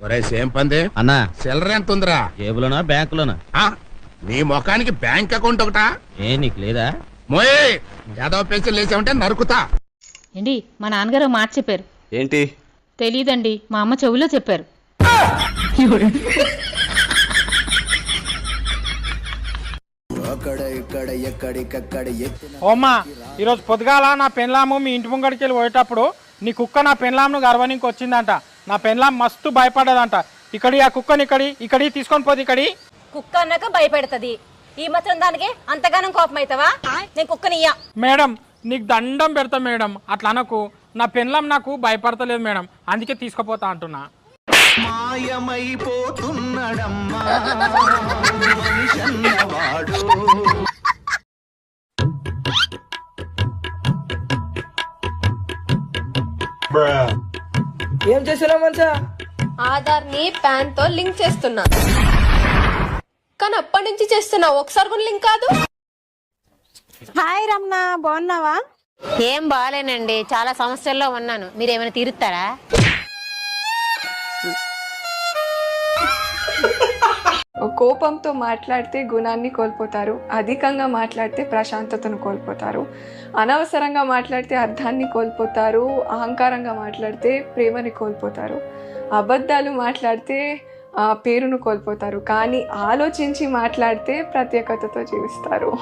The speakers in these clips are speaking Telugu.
ఒరే సేమ్ పంది. అన్నా. చిల్లర ఎంత ఉందిరా జేబులోనా బ్యాంకులోనా? ఆ, నీ ముఖానికి బ్యాంక్ అకౌంట్ ఒకటా? ఏ నీకు లేదా? మోయే యాదవ పెన్షన్ లేచామంటే నరుకుతా. ఏంటి మా నాన్నగారు ఒక మాట చెప్పారు. ఏంటి? తెలియదండి మా అమ్మ చెవిలో చెప్పారు. ఓమ్మా ఈరోజు పొద్దుగాల నా పెన్లాము మీ ఇంటి ముంగడికి వెళ్ళి పోయేటప్పుడు నీ కుక్క నా పెన్లాంను గర్వనికి వచ్చిందంట నా పెన్లాం మస్తు భయపడ్డదంట ఇక్కడి ఆ కుక్కని ఇక్కడి ఇక్కడి తీసుకొని పోతే ఇక్కడి? కుక్క అన్నాక భయపెడుతుంది. ఈ మాత్రం దానికి అంతగానం కోపం అవుతావా నేను కుక్కనియ్యా మేడం నీకు దండం పెడతా మేడం. అట్లా అనకు. నా పెన్లాం నాకు భయపడతలేదు మేడం. అందుకే తీసుకుపోతా అంటున్నా. ఏం చేస్తున్నావు మంచా? ఆధార్ని పాన్తో లింక్ చేస్తున్నా. కానీ అప్పటి నుంచి చేస్తున్నా. ఒకసారి కూడా లింక్ కాదు. హాయ్ రమణ బాగున్నావా? ఏం బాగాలేనండి. చాలా సమస్యల్లో ఉన్నాను. మీరు ఏమైనా తీరుస్తారా కోపంతో మాట్లాడితే గుణాన్ని కోల్పోతారు అధికంగా మాట్లాడితే ప్రశాంతతను కోల్పోతారు. అనవసరంగా మాట్లాడితే అర్థాన్ని కోల్పోతారు అహంకారంగా మాట్లాడితే ప్రేమని కోల్పోతారు. అబద్ధాలు మాట్లాడితే ఆ, పేరును కోల్పోతారు. కానీ ఆలోచించి మాట్లాడితే ప్రత్యేకతతో జీవిస్తారు.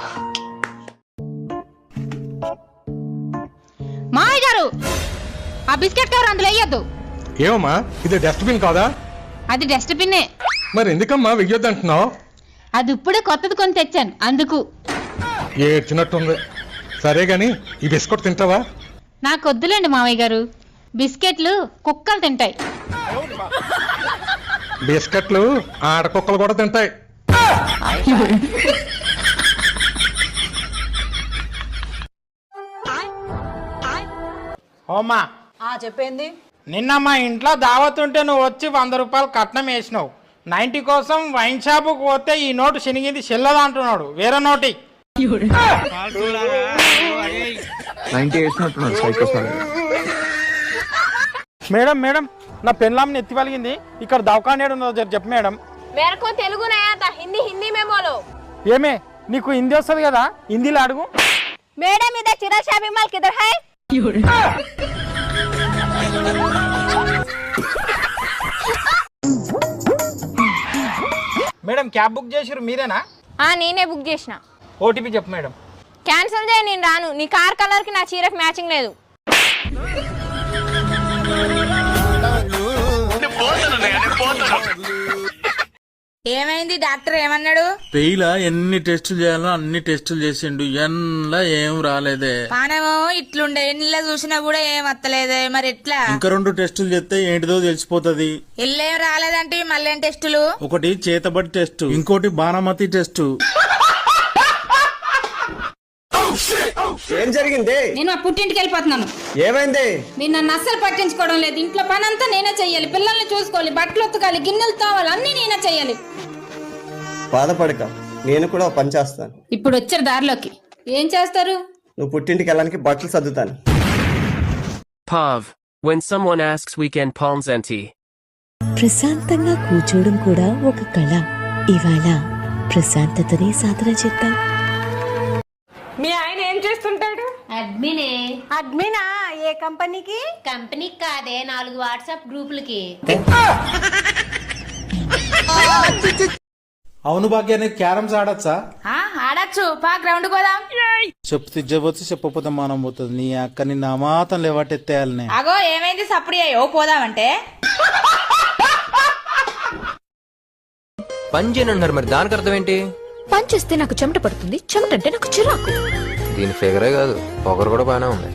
మావయ్య గారు ఆ బిస్కెట్ కవర్ అందులో వేయొద్దు. ఏమమ్మా ఇది డస్ట్బిన్ కాదా? అది డస్ట్బిన్నే. మరి ఎందుకమ్మా వెయ్యొద్దంటున్నావు? అది ఇప్పుడే కొత్తది కొని తెచ్చాను అందుకు. ఏడ్చినట్టుంది. సరే గాని ఈ బిస్కెట్ తింటావా? నాకు వద్దులేండి మావయ్య గారు. బిస్కెట్లు కుక్కలు తింటాయి. బిస్కెట్లు ఆడకుక్కలు కూడా తింటాయి. ఓమ్మా ఆ చెప్పేంది? నిన్న మా ఇంట్లో దావత్ ఉంటే నువ్వు వచ్చి వంద రూపాయలు కట్నం వేసినావు. నైన్టీ కోసం వైన్ షాప్ పోతే ఈ నోటు శనిగింది చెల్లదా అంటున్నాడు. వేరే నోటి. మేడం మేడం నా పెన్లాంని ఎత్తి పలిగింది. ఇక్కడ దవకానేడు ఉందో చెప్పు మేడం. మేరకు తెలుగు హిందీ హిందీ ఏమే నీకు హిందీ వస్తుంది కదా? హిందీలో అడుగు. మేడం ఇదే చిరా shopping mall madam cab book చేసిరు మీరేనా? ఆ నేనే బుక్ చేసిన. ఓటీపీ చెప్పు మేడం. క్యాన్సిల్ చేయి నేను రాను. నీ కార్ కలర్కి నా చీరకు మ్యాచింగ్ లేదు. ఏమైంది డాక్టర్ ఏమన్నాడు? పెయిలా ఎన్ని టెస్టులు చేయాలో అన్ని టెస్టులు చేసిండు. ఎన్లా ఏం రాలేదే. పానమో ఇట్లుండే. ఎన్నిలా చూసినా కూడా ఏం వత్తలేదే. మరి ఎట్లా? ఇంకా రెండు టెస్టులు చేస్తే ఏంటిదో తెలిసిపోతది. ఇల్లేం రాలేదంటే మళ్ళీ టెస్టులు? ఒకటి చేతబడి టెస్ట్ ఇంకోటి బాణమతి టెస్ట్. ఏం జరిగింది? నేను మా పుట్టింటికి వెళ్ళిపోతున్నాను. ఏమైంది? మీరు నన్ను అస్సలు పట్టించుకోవడం లేదు. ఇంట్లో పని అంతా నేనే చెయ్యాలి. పిల్లల్ని చూసుకోవాలి. బట్టలు ఉతకాలి. గిన్నెలు తోవాలి అన్ని నేనే చెయ్యాలి. బాధపడక. నేను కూడా పని చేస్తాను. ఇప్పుడు వచ్చారు దారిలోకి. ఏం చేస్తారు? నువ్వు పుట్టింటికి వెళ్ళడానికి బట్టలు సర్దుతాను. Pav. When someone asks weekend palms empty. ప్రశాంతంగా కూర్చోవడం కూడా ఒక కళ. ఇవాళ ప్రశాంతతని సాధన చేద్దాం. మీ ఆయన ఏం చేస్తుంటాడు? అడ్మినే. అడ్మినా? ఏ కంపెనీకి? కంపెనీకి కాదే నాలుగు వాట్సాప్ గ్రూపులకి. అవును భాగ్యాన్ని క్యారమ్స్ ఆడచ్చా? ఆడచ్చు. పా గ్రౌండ్ పోదాం. చెప్పు తిచ్చబోతే చెప్పపోతే మనం పోతుంది. నీ అక్క నిన్న అమాతం లేవటెత్తేయాలనే అగో ఏమైంది? సప్పుడు అయ్యో పోదామంటే. పని చేయనున్నారు మరి దానికి అర్థం ఏంటి? పని చేస్తే నాకు చెమట పడుతుంది చెమట అంటే నాకు చిరాకు. దీని ఫిగరే కాదు పొగరు కూడా బాగానే ఉంది.